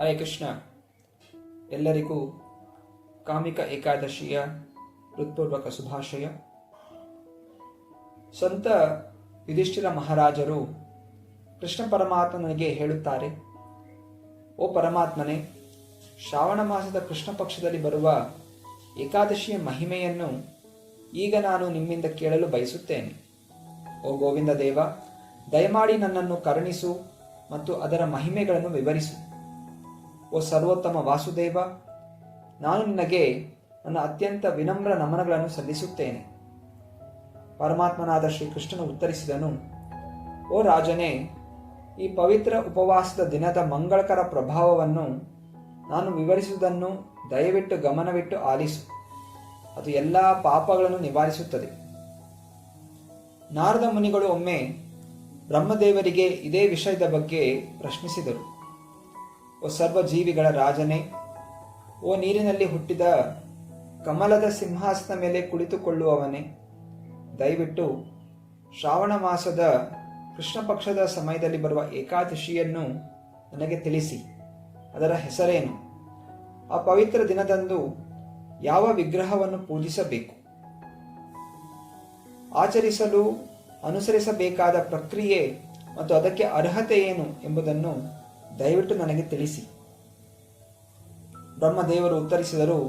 ಹರೇ ಕೃಷ್ಣ. ಎಲ್ಲರಿಗೂ ಕಾಮಿಕ ಏಕಾದಶಿಯ ಹೃತ್ಪೂರ್ವಕ ಶುಭಾಶಯ. ಸಂತ ಯುಧಿಷ್ಠಿರ ಮಹಾರಾಜರು ಕೃಷ್ಣ ಪರಮಾತ್ಮನಿಗೆ ಹೇಳುತ್ತಾರೆ, ಓ ಪರಮಾತ್ಮನೇ, ಶ್ರಾವಣ ಮಾಸದ ಕೃಷ್ಣ ಪಕ್ಷದಲ್ಲಿ ಬರುವ ಏಕಾದಶಿಯ ಮಹಿಮೆಯನ್ನು ಈಗ ನಾನು ನಿಮ್ಮಿಂದ ಕೇಳಲು ಬಯಸುತ್ತೇನೆ. ಓ ಗೋವಿಂದ ದೇವ, ದಯಮಾಡಿ ನನ್ನನ್ನು ಕರುಣಿಸು ಮತ್ತು ಅದರ ಮಹಿಮೆಗಳನ್ನು ವಿವರಿಸು. ಓ ಸರ್ವೋತ್ತಮ ವಾಸುದೇವ, ನಾನು ನಿನಗೆ ನನ್ನ ಅತ್ಯಂತ ವಿನಮ್ರ ನಮನಗಳನ್ನು ಸಲ್ಲಿಸುತ್ತೇನೆ. ಪರಮಾತ್ಮನಾದ ಶ್ರೀಕೃಷ್ಣನು ಉತ್ತರಿಸಿದನು, ಓ ರಾಜನೇ, ಈ ಪವಿತ್ರ ಉಪವಾಸದ ದಿನದ ಮಂಗಳಕರ ಪ್ರಭಾವವನ್ನು ನಾನು ವಿವರಿಸುವುದನ್ನು ದಯವಿಟ್ಟು ಗಮನವಿಟ್ಟು ಆಲಿಸು. ಅದು ಎಲ್ಲ ಪಾಪಗಳನ್ನು ನಿವಾರಿಸುತ್ತದೆ. ನಾರದ ಮುನಿಗಳು ಒಮ್ಮೆ ಬ್ರಹ್ಮದೇವರಿಗೆ ಇದೇ ವಿಷಯದ ಬಗ್ಗೆ ಪ್ರಶ್ನಿಸಿದರು. ಓ ಸರ್ವ ಜೀವಿಗಳ ರಾಜನೇ, ಓ ನೀರಿನಲ್ಲಿ ಹುಟ್ಟಿದ ಕಮಲದ ಸಿಂಹಾಸನ ಮೇಲೆ ಕುಳಿತುಕೊಳ್ಳುವವನೇ, ದಯವಿಟ್ಟು ಶ್ರಾವಣ ಮಾಸದ ಕೃಷ್ಣ ಪಕ್ಷದ ಸಮಯದಲ್ಲಿ ಬರುವ ಏಕಾದಶಿಯನ್ನು ನನಗೆ ತಿಳಿಸಿ, ಅದರ ಹೆಸರೇನು? ಆ ಪವಿತ್ರ ದಿನದಂದು ಯಾವ ವಿಗ್ರಹವನ್ನು ಪೂಜಿಸಬೇಕು? ಆಚರಿಸಲು ಅನುಸರಿಸಬೇಕಾದ ಪ್ರಕ್ರಿಯೆ ಮತ್ತು ಅದಕ್ಕೆ ಅರ್ಹತೆ ಏನು ಎಂಬುದನ್ನು ದಯವಿಟ್ಟು ನನಗೆ ತಿಳಿಸಿ. ಬ್ರಹ್ಮದೇವರು ಉತ್ತರಿಸಿದರು,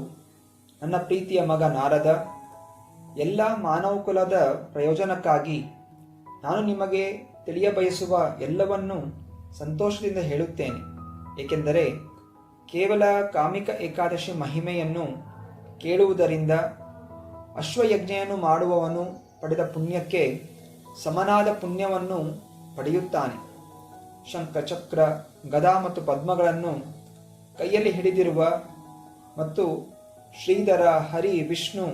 ನನ್ನ ಪ್ರೀತಿಯ ಮಗ ನಾರದ, ಎಲ್ಲ ಮಾನವಕುಲದ ಪ್ರಯೋಜನಕ್ಕಾಗಿ ನಾನು ನಿಮಗೆ ತಿಳಿಯಬಯಸುವ ಎಲ್ಲವನ್ನೂ ಸಂತೋಷದಿಂದ ಹೇಳುತ್ತೇನೆ, ಏಕೆಂದರೆ ಕೇವಲ ಕಾಮಿಕ ಏಕಾದಶಿ ಮಹಿಮೆಯನ್ನು ಕೇಳುವುದರಿಂದ ಅಶ್ವಯಜ್ಞೆಯನ್ನು ಮಾಡುವವನು ಪಡೆದ ಪುಣ್ಯಕ್ಕೆ ಸಮನಾದ ಪುಣ್ಯವನ್ನು ಪಡೆಯುತ್ತಾನೆ. ಶಂಖಚಕ್ರ ಗದಾ ಮತ್ತು ಪದ್ಮಗಳನ್ನು ಕೈಯಲ್ಲಿ ಹಿಡಿದಿರುವ ಮತ್ತು ಶ್ರೀಧರ ಹರಿ ವಿಷ್ಣು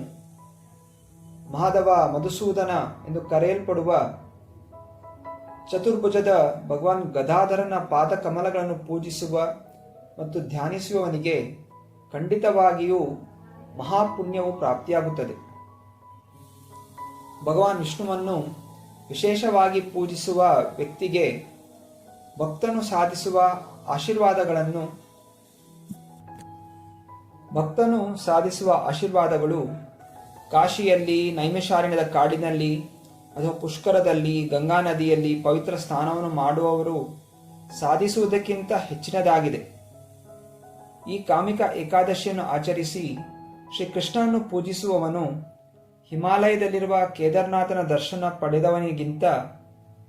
ಮಾಧವ ಮಧುಸೂದನ ಎಂದು ಕರೆಯಲ್ಪಡುವ ಚತುರ್ಭುಜದ ಭಗವಾನ್ ಗದಾಧರನ ಪಾದ ಕಮಲಗಳನ್ನು ಪೂಜಿಸುವ ಮತ್ತು ಧ್ಯಾನಿಸುವವನಿಗೆ ಖಂಡಿತವಾಗಿಯೂ ಮಹಾಪುಣ್ಯವು ಪ್ರಾಪ್ತಿಯಾಗುತ್ತದೆ. ಭಗವಾನ್ ವಿಷ್ಣುವನ್ನು ವಿಶೇಷವಾಗಿ ಪೂಜಿಸುವ ವ್ಯಕ್ತಿಗೆ ಭಕ್ತನು ಸಾಧಿಸುವ ಆಶೀರ್ವಾದಗಳನ್ನು ಭಕ್ತನು ಸಾಧಿಸುವ ಆಶೀರ್ವಾದಗಳು ಕಾಶಿಯಲ್ಲಿ, ನೈಮಿಷಾರಣ್ಯದ ಕಾಡಿನಲ್ಲಿ, ಅಥವಾ ಪುಷ್ಕರದಲ್ಲಿ, ಗಂಗಾ ನದಿಯಲ್ಲಿ ಪವಿತ್ರ ಸ್ನಾನವನ್ನು ಮಾಡುವವರು ಸಾಧಿಸುವುದಕ್ಕಿಂತ ಹೆಚ್ಚಿನದಾಗಿದೆ. ಈ ಕಾಮಿಕ ಏಕಾದಶಿಯನ್ನು ಆಚರಿಸಿ ಶ್ರೀಕೃಷ್ಣನನ್ನು ಪೂಜಿಸುವವನು ಹಿಮಾಲಯದಲ್ಲಿರುವ ಕೇದಾರನಾಥನ ದರ್ಶನ ಪಡೆದವನಿಗಿಂತ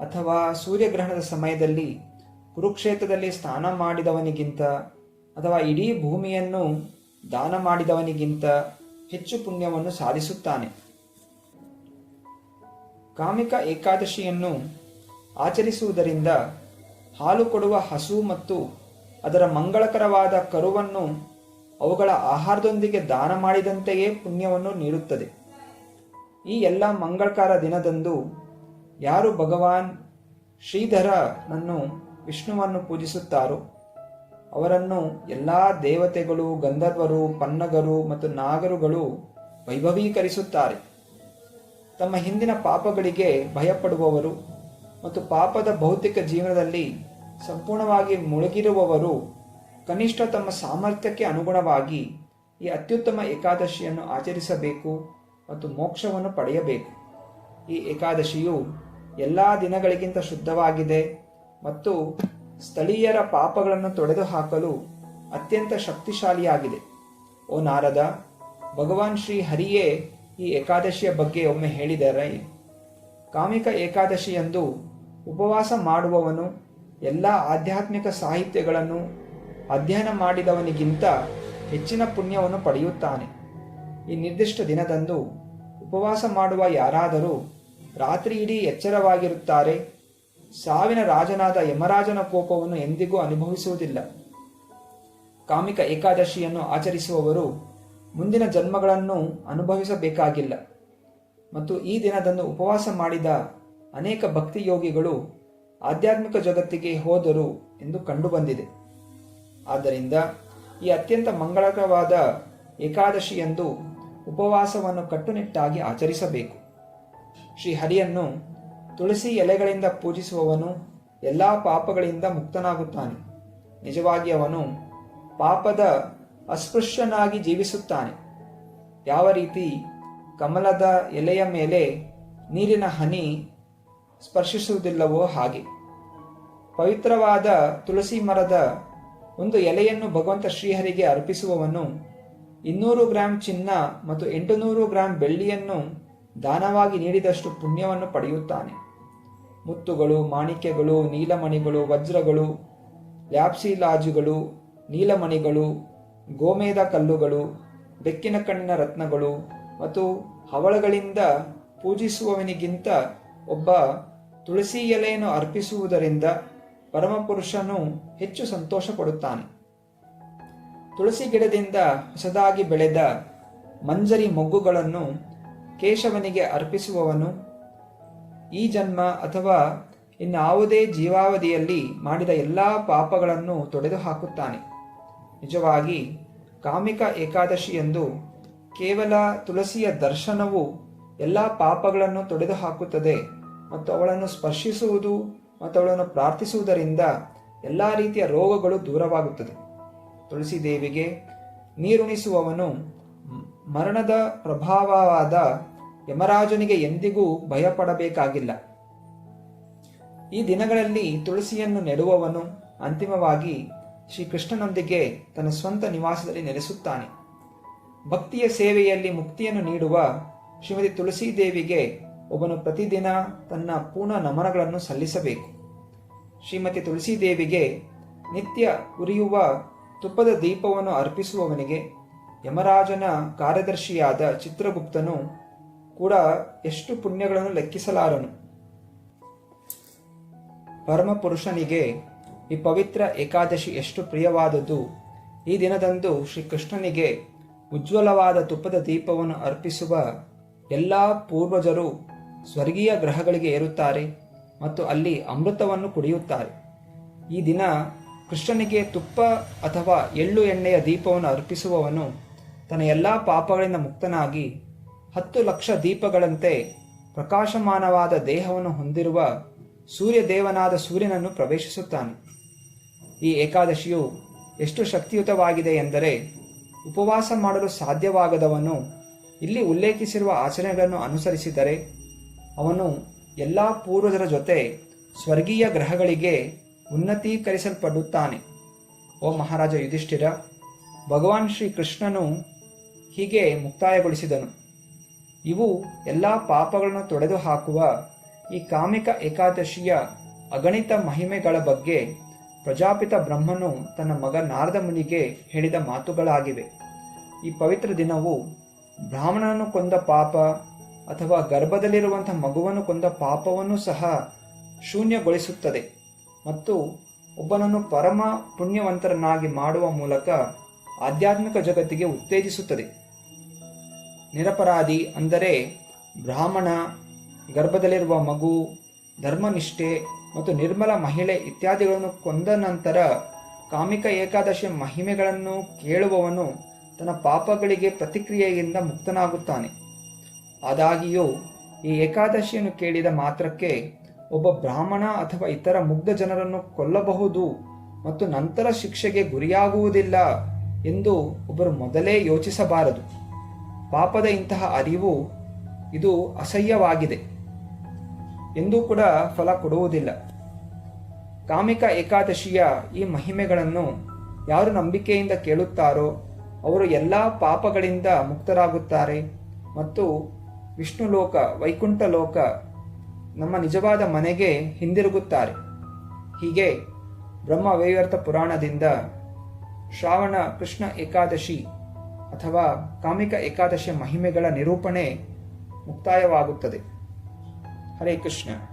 ಅಥವಾ ಸೂರ್ಯಗ್ರಹಣದ ಸಮಯದಲ್ಲಿ ಕುರುಕ್ಷೇತ್ರದಲ್ಲಿ ಸ್ನಾನ ಮಾಡಿದವನಿಗಿಂತ ಅಥವಾ ಇಡೀ ಭೂಮಿಯನ್ನು ದಾನ ಮಾಡಿದವನಿಗಿಂತ ಹೆಚ್ಚು ಪುಣ್ಯವನ್ನು ಸಾಧಿಸುತ್ತಾನೆ. ಕಾಮಿಕ ಏಕಾದಶಿಯನ್ನು ಆಚರಿಸುವುದರಿಂದ ಹಾಲು ಕೊಡುವ ಹಸು ಮತ್ತು ಅದರ ಮಂಗಳಕರವಾದ ಕರುವನ್ನು ಅವುಗಳ ಆಹಾರದೊಂದಿಗೆ ದಾನ ಮಾಡಿದಂತೆಯೇ ಪುಣ್ಯವನ್ನು ನೀಡುತ್ತದೆ. ಈ ಎಲ್ಲ ಮಂಗಳಕರ ದಿನದಂದು ಯಾರು ಭಗವಾನ್ ಶ್ರೀಧರನನ್ನು ವಿಷ್ಣುವನ್ನು ಪೂಜಿಸುತ್ತಾರೋ, ಅವರನ್ನು ಎಲ್ಲ ದೇವತೆಗಳು, ಗಂಧರ್ವರು, ಪನ್ನಗರು ಮತ್ತು ನಾಗರುಗಳು ವೈಭವೀಕರಿಸುತ್ತಾರೆ. ತಮ್ಮ ಹಿಂದಿನ ಪಾಪಗಳಿಗೆ ಭಯಪಡುವವರು ಮತ್ತು ಪಾಪದ ಭೌತಿಕ ಜೀವನದಲ್ಲಿ ಸಂಪೂರ್ಣವಾಗಿ ಮುಳುಗಿರುವವರು ಕನಿಷ್ಠ ತಮ್ಮ ಸಾಮರ್ಥ್ಯಕ್ಕೆ ಅನುಗುಣವಾಗಿ ಈ ಅತ್ಯುತ್ತಮ ಏಕಾದಶಿಯನ್ನು ಆಚರಿಸಬೇಕು ಮತ್ತು ಮೋಕ್ಷವನ್ನು ಪಡೆಯಬೇಕು. ಈ ಏಕಾದಶಿಯು ಎಲ್ಲ ದಿನಗಳಿಗಿಂತ ಶುದ್ಧವಾಗಿದೆ. ಮತ್ತು ಸ್ಥಳೀಯರ ಪಾಪಗಳನ್ನು ತೊಡೆದು ಹಾಕಲು ಅತ್ಯಂತ ಶಕ್ತಿಶಾಲಿಯಾಗಿದೆ. ಓ ನಾರದ, ಭಗವಾನ್ ಶ್ರೀ ಹರಿಯೇ ಈ ಏಕಾದಶಿಯ ಬಗ್ಗೆ ಒಮ್ಮೆ ಹೇಳಿದರೆ, ಕಾಮಿಕ ಏಕಾದಶಿಯಂದು ಉಪವಾಸ ಮಾಡುವವನು ಎಲ್ಲ ಆಧ್ಯಾತ್ಮಿಕ ಸಾಹಿತ್ಯಗಳನ್ನು ಅಧ್ಯಯನ ಮಾಡಿದವನಿಗಿಂತ ಹೆಚ್ಚಿನ ಪುಣ್ಯವನ್ನು ಪಡೆಯುತ್ತಾನೆ. ಈ ನಿರ್ದಿಷ್ಟ ದಿನದಂದು ಉಪವಾಸ ಮಾಡುವ ಯಾರಾದರೂ ರಾತ್ರಿ ಇಡೀ ಎಚ್ಚರವಾಗಿರುತ್ತಾರೆ ಸಾವಿನ ರಾಜನಾದ ಯಮರಾಜನ ಕೋಪವನ್ನು ಎಂದಿಗೂ ಅನುಭವಿಸುವುದಿಲ್ಲ. ಕಾಮಿಕ ಏಕಾದಶಿಯನ್ನು ಆಚರಿಸುವವರು ಮುಂದಿನ ಜನ್ಮಗಳನ್ನು ಅನುಭವಿಸಬೇಕಾಗಿಲ್ಲ. ಮತ್ತು ಈ ದಿನದಂದು ಉಪವಾಸ ಮಾಡಿದ ಅನೇಕ ಭಕ್ತಿ ಯೋಗಿಗಳು ಆಧ್ಯಾತ್ಮಿಕ ಜಗತ್ತಿಗೆ ಹೋದರು ಎಂದು ಕಂಡುಬಂದಿದೆ. ಆದ್ದರಿಂದ ಈ ಅತ್ಯಂತ ಮಂಗಳಕರವಾದ ಏಕಾದಶಿಯಂದು ಉಪವಾಸವನ್ನು ಕಟ್ಟುನಿಟ್ಟಾಗಿ ಆಚರಿಸಬೇಕು. ಶ್ರೀ ಹರಿಯನ್ನು ತುಳಸಿ ಎಲೆಗಳಿಂದ ಪೂಜಿಸುವವನು ಎಲ್ಲ ಪಾಪಗಳಿಂದ ಮುಕ್ತನಾಗುತ್ತಾನೆ. ನಿಜವಾಗಿ ಅವನು ಪಾಪದ ಅಸ್ಪೃಶ್ಯನಾಗಿ ಜೀವಿಸುತ್ತಾನೆ. ಯಾವ ರೀತಿ ಕಮಲದ ಎಲೆಯ ಮೇಲೆ ನೀರಿನ ಹನಿ ಸ್ಪರ್ಶಿಸುವುದಿಲ್ಲವೋ ಹಾಗೆ. ಪವಿತ್ರವಾದ ತುಳಸಿ ಮರದ ಒಂದು ಎಲೆಯನ್ನು ಭಗವಂತ ಶ್ರೀಹರಿಗೆ ಅರ್ಪಿಸುವವನು ಇನ್ನೂರು ಗ್ರಾಂ ಚಿನ್ನ ಮತ್ತು ಎಂಟುನೂರು ಗ್ರಾಂ ಬೆಳ್ಳಿಯನ್ನು ದಾನವಾಗಿ ನೀಡಿದಷ್ಟು ಪುಣ್ಯವನ್ನು ಪಡೆಯುತ್ತಾನೆ. ಮುತ್ತುಗಳು, ಮಾಣಿಕ್ಯಗಳು, ನೀಲಮಣಿಗಳು, ವಜ್ರಗಳು, ಲ್ಯಾಪ್ಸಿಲಾಜುಗಳು, ನೀಲಮಣಿಗಳು ಗೋಮೇದ ಕಲ್ಲುಗಳು, ಬೆಕ್ಕಿನ ಕಣ್ಣಿನ ರತ್ನಗಳು ಮತ್ತು ಹವಳಗಳಿಂದ ಪೂಜಿಸುವವನಿಗಿಂತ ಒಬ್ಬ ತುಳಸಿ ಎಲೆಯನ್ನು ಅರ್ಪಿಸುವುದರಿಂದ ಪರಮಪುರುಷನು ಹೆಚ್ಚು ಸಂತೋಷ ಪಡುತ್ತಾನೆ ತುಳಸಿ ಗಿಡದಿಂದ ಹೊಸದಾಗಿ ಬೆಳೆದ ಮಂಜರಿ ಮೊಗ್ಗುಗಳನ್ನು ಕೇಶವನಿಗೆ ಅರ್ಪಿಸುವವನು ಈ ಜನ್ಮ ಅಥವಾ ಇನ್ನಾವುದೇ ಜೀವಾವಧಿಯಲ್ಲಿ ಮಾಡಿದ ಎಲ್ಲ ಪಾಪಗಳನ್ನು ತೊಡೆದು ಹಾಕುತ್ತಾನೆ ನಿಜವಾಗಿ, ಕಾಮಿಕ ಏಕಾದಶಿ ಎಂದು ಕೇವಲ ತುಳಸಿಯ ದರ್ಶನವು ಎಲ್ಲ ಪಾಪಗಳನ್ನು ತೊಡೆದು ಹಾಕುತ್ತದೆ ಮತ್ತು ಅವಳನ್ನು ಸ್ಪರ್ಶಿಸುವುದು ಮತ್ತು ಅವಳನ್ನು ಪ್ರಾರ್ಥಿಸುವುದರಿಂದ ಎಲ್ಲ ರೀತಿಯ ರೋಗಗಳು ದೂರವಾಗುತ್ತದೆ. ತುಳಸಿ ದೇವಿಗೆ ನೀರುಣಿಸುವವನು ಮರಣದ ಪ್ರಭಾವವಾದ ಯಮರಾಜನಿಗೆ ಎಂದಿಗೂ ಭಯಪಡಬೇಕಾಗಿಲ್ಲ. ಈ ದಿನಗಳಲ್ಲಿ ತುಳಸಿಯನ್ನು ನೆಡುವವನು ಅಂತಿಮವಾಗಿ ಶ್ರೀಕೃಷ್ಣನೊಂದಿಗೆ ತನ್ನ ಸ್ವಂತ ನಿವಾಸದಲ್ಲಿ ನೆಲೆಸುತ್ತಾನೆ. ಭಕ್ತಿಯ ಸೇವೆಯಲ್ಲಿ ಮುಕ್ತಿಯನ್ನು ನೀಡುವ ಶ್ರೀಮತಿ ತುಳಸಿ ದೇವಿಗೆ ಒಬ್ಬನು ಪ್ರತಿದಿನ ತನ್ನ ಪೂರ್ಣ ನಮನಗಳನ್ನು ಸಲ್ಲಿಸಬೇಕು. ಶ್ರೀಮತಿ ತುಳಸಿ ದೇವಿಗೆ ನಿತ್ಯ ಉರಿಯುವ ತುಪ್ಪದ ದೀಪವನ್ನು ಅರ್ಪಿಸುವವನಿಗೆ ಯಮರಾಜನ ಕಾರ್ಯದರ್ಶಿಯಾದ ಚಿತ್ರಗುಪ್ತನು ಕೂಡ ಎಷ್ಟು ಪುಣ್ಯಗಳನ್ನು ಲೆಕ್ಕಿಸಲಾರನು. ಪರಮಪುರುಷನಿಗೆ ಈ ಪವಿತ್ರ ಏಕಾದಶಿ ಎಷ್ಟು ಪ್ರಿಯವಾದದ್ದು. ಈ ದಿನದಂದು ಶ್ರೀಕೃಷ್ಣನಿಗೆ ಉಜ್ವಲವಾದ ತುಪ್ಪದ ದೀಪವನ್ನು ಅರ್ಪಿಸುವ ಎಲ್ಲ ಪೂರ್ವಜರು ಸ್ವರ್ಗೀಯ ಗ್ರಹಗಳಿಗೆ ಏರುತ್ತಾರೆ ಮತ್ತು ಅಲ್ಲಿ ಅಮೃತವನ್ನು ಕುಡಿಯುತ್ತಾರೆ. ಈ ದಿನ ಕೃಷ್ಣನಿಗೆ ತುಪ್ಪ ಅಥವಾ ಎಳ್ಳು ಎಣ್ಣೆಯ ದೀಪವನ್ನು ಅರ್ಪಿಸುವವನು ತನ್ನ ಎಲ್ಲ ಪಾಪಗಳಿಂದ ಮುಕ್ತನಾಗಿ ಹತ್ತು ಲಕ್ಷ ದೀಪಗಳಂತೆ ಪ್ರಕಾಶಮಾನವಾದ ದೇಹವನ್ನು ಹೊಂದಿರುವ ಸೂರ್ಯದೇವನಾದ ಸೂರ್ಯನನ್ನು ಪ್ರವೇಶಿಸುತ್ತಾನೆ. ಈ ಏಕಾದಶಿಯು ಎಷ್ಟು ಶಕ್ತಿಯುತವಾಗಿದೆ ಎಂದರೆ ಉಪವಾಸ ಮಾಡಲು ಸಾಧ್ಯವಾಗದವನು ಇಲ್ಲಿ ಉಲ್ಲೇಖಿಸಿರುವ ಆಚರಣೆಗಳನ್ನು ಅನುಸರಿಸಿದರೆ ಅವನು ಎಲ್ಲ ಪೂರ್ವಜರ ಜೊತೆ ಸ್ವರ್ಗೀಯ ಗ್ರಹಗಳಿಗೆ ಉನ್ನತೀಕರಿಸಲ್ಪಡುತ್ತಾನೆ. ಓ ಮಹಾರಾಜ ಯುಧಿಷ್ಠಿರ, ಭಗವಾನ್ ಶ್ರೀಕೃಷ್ಣನು ಹೀಗೆ ಮುಕ್ತಾಯಗೊಳಿಸಿದನು. ಇವು ಎಲ್ಲ ಪಾಪಗಳನ್ನು ತೊಡೆದು ಹಾಕುವ ಈ ಕಾಮಿಕ ಏಕಾದಶಿಯ ಅಗಣಿತ ಮಹಿಮೆಗಳ ಬಗ್ಗೆ ಪ್ರಜಾಪಿತ ಬ್ರಹ್ಮನು ತನ್ನ ಮಗ ನಾರದ ಮುನಿಗೆ ಹೇಳಿದ ಮಾತುಗಳಾಗಿವೆ. ಈ ಪವಿತ್ರ ದಿನವು ಬ್ರಾಹ್ಮಣನನ್ನು ಕೊಂದ ಪಾಪ ಅಥವಾ ಗರ್ಭದಲ್ಲಿರುವಂತಹ ಮಗುವನ್ನು ಕೊಂದ ಪಾಪವನ್ನು ಸಹ ಶೂನ್ಯಗೊಳಿಸುತ್ತದೆ ಮತ್ತು ಒಬ್ಬನನ್ನು ಪರಮ ಪುಣ್ಯವಂತರನ್ನಾಗಿ ಮಾಡುವ ಮೂಲಕ ಆಧ್ಯಾತ್ಮಿಕ ಜಗತ್ತಿಗೆ ಉತ್ತೇಜಿಸುತ್ತದೆ. ನಿರಪರಾಧಿ ಅಂದರೆ ಬ್ರಾಹ್ಮಣ, ಗರ್ಭದಲ್ಲಿರುವ ಮಗು, ಧರ್ಮನಿಷ್ಠೆ ಮತ್ತು ನಿರ್ಮಲ ಮಹಿಳೆ ಇತ್ಯಾದಿಗಳನ್ನು ಕೊಂದ ನಂತರ ಕಾಮಿಕ ಏಕಾದಶಿ ಮಹಿಮೆಗಳನ್ನು ಕೇಳುವವನು ತನ್ನ ಪಾಪಗಳಿಗೆ ಪ್ರತಿಕ್ರಿಯೆಯಿಂದ ಮುಕ್ತನಾಗುತ್ತಾನೆ. ಆದಾಗಿಯೂ, ಈ ಏಕಾದಶಿಯನ್ನು ಕೇಳಿದ ಮಾತ್ರಕ್ಕೆ ಒಬ್ಬ ಬ್ರಾಹ್ಮಣ ಅಥವಾ ಇತರ ಮುಗ್ಧ ಜನರನ್ನು ಕೊಲ್ಲಬಹುದು ಮತ್ತು ನಂತರ ಶಿಕ್ಷೆಗೆ ಗುರಿಯಾಗುವುದಿಲ್ಲ ಎಂದು ಒಬ್ಬರು ಮೊದಲೇ ಯೋಚಿಸಬಾರದು. ಪಾಪದ ಇಂತಹ ಅರಿವು ಇದು ಅಸಹ್ಯವಾಗಿದೆ ಎಂದೂ ಕೂಡ ಫಲ ಕೊಡುವುದಿಲ್ಲ. ಕಾಮಿಕ ಏಕಾದಶಿಯ ಈ ಮಹಿಮೆಗಳನ್ನು ಯಾರು ನಂಬಿಕೆಯಿಂದ ಕೇಳುತ್ತಾರೋ ಅವರು ಎಲ್ಲ ಪಾಪಗಳಿಂದ ಮುಕ್ತರಾಗುತ್ತಾರೆ ಮತ್ತು ವಿಷ್ಣು ಲೋಕ, ವೈಕುಂಠ ಲೋಕ ನಮ್ಮ ನಿಜವಾದ ಮನೆಗೆ ಹಿಂದಿರುಗುತ್ತಾರೆ. ಹೀಗೆ ಬ್ರಹ್ಮ ವೈವರ್ತ ಪುರಾಣದಿಂದ ಶ್ರಾವಣ ಕೃಷ್ಣ ಏಕಾದಶಿ ಅಥವಾ ಕಾಮಿಕ ಏಕಾದಶಿ ಮಹಿಮೆಗಳ ನಿರೂಪಣೆ ಮುಕ್ತಾಯವಾಗುತ್ತದೆ. ಹರೇ ಕೃಷ್ಣ.